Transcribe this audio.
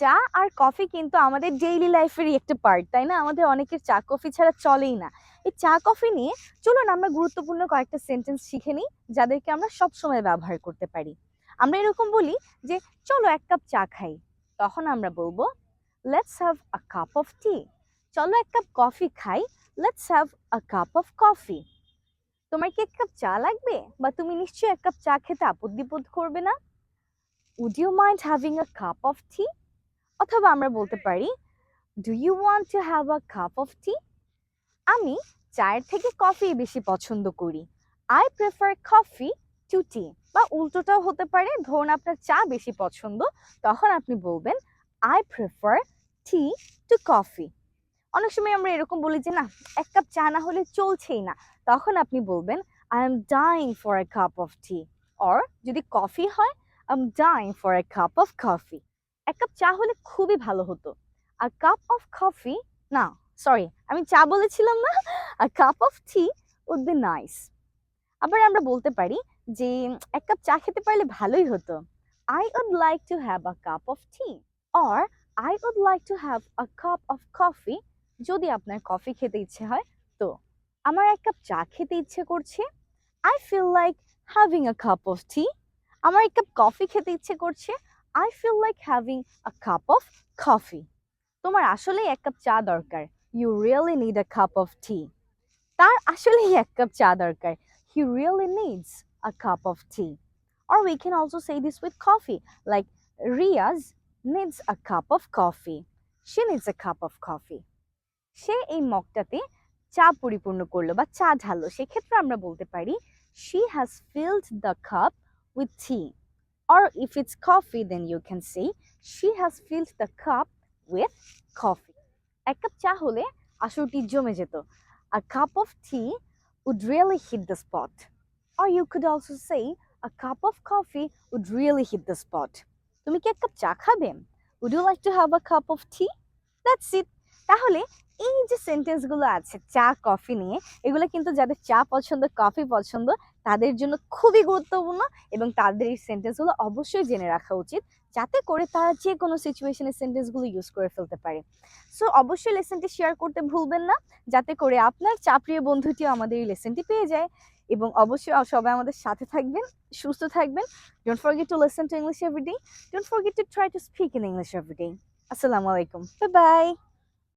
চা আর কফি কিন্তু আমাদের ডেইলি লাইফেরই একটা পার্ট তাই না? আমাদের অনেকের চা কফি ছাড়া চলেই না। এই চা কফি নিয়ে চলুন আমরা গুরুত্বপূর্ণ কয়েকটা সেন্টেন্স শিখে নিই, যাদেরকে আমরা সব সময় ব্যবহার করতে পারি। আমরা এরকম বলি যে, চলো এক কাপ চা খাই। তখন আমরা বলব let's have a cup of tea চলো এক কাপ কফি খাই let's have a cup of coffee তোমার কি এক কাপ চা লাগবে? বা তুমি নিশ্চয়ই এক কাপ চা খেতে বোধ করবে না? Would you mind having a cup of tea অথবা আমরা বলতে পারি do you want to have a cup of tea আমি চায়ের থেকে কফি বেশি পছন্দ করি। I prefer coffee to tea বা উল্টোটাও হতে পারে, ধরুন আপনার চা বেশি পছন্দ, তখন আপনি বলবেন I prefer tea to coffee অনেক সময় আমরা এরকম বলি যে, না, এক কাপ চা না হলে চলছেই না। তখন আপনি বলবেন I am dying for a cup of tea or যদি কফি হয় I am dying for a cup of coffee এক কাপ চা হলে খুবই ভালো হতো। আর কাপ অফ কফি না সরি আমি চা বলেছিলাম না, আর cup of tea would be nice আবার আমরা বলতে পারি যে, এক কাপ চা খেতে পারলে ভালোই হতো। I would like to have a cup of tea or I would like to have a cup of coffee যদি আপনার কফি খেতে ইচ্ছে হয়, তো আমার এক কাপ চা খেতে ইচ্ছে করছে। I feel like having a cup of tea আমার এক কাপ কফি খেতে ইচ্ছে করছে। I feel like having a cup of coffee তোমার আসলেই এক কাপ চা দরকার। You really need a cup of tea তার আসলেই এক কাপ চা দরকার। He really needs a cup of tea or we can also say this with coffee, like Riaz needs a cup of coffee. She needs a cup of coffee. সে এই মগটাতে চা পরিপূর্ণ করল বা চা ঢাললো। সেক্ষেত্রে আমরা বলতে পারি, she has filled the cup with tea. or if it's coffee then you can say she has filled the cup with coffee এক কাপ চা হলে আসরটি জমে যেত a cup of tea would really hit the spot or you could also say a cup of coffee would really hit the spot তুমি কি এক cup চা খাবে would you like to have a cup of tea that's it তাহলে এই যে সেন্টেন্সগুলো আছে, চা কফি নিয়ে, এগুলো কিন্তু যাদের চা পছন্দ কফি পছন্দ, তাদের জন্য খুবই গুরুত্বপূর্ণ এবং তাদের এই সেন্টেন্সগুলো অবশ্যই জেনে রাখা উচিত যাতে করে তারা যে কোনো সিচুয়েশনে সেন্টেন্সগুলো ইউজ করে ফেলতে পারে। সো অবশ্যই লেসনটি শেয়ার করতে ভুলবেন না, যাতে করে আপনার চা প্রিয় বন্ধুটিও আমাদের এই লেসনটি পেয়ে যায় এবং অবশ্যই সবাই আমাদের সাথে থাকবেন, সুস্থ থাকবেন। Don't forget to listen to English everyday don't forget to try to speak in English everyday আসসালামু আলাইকুম বাই বাই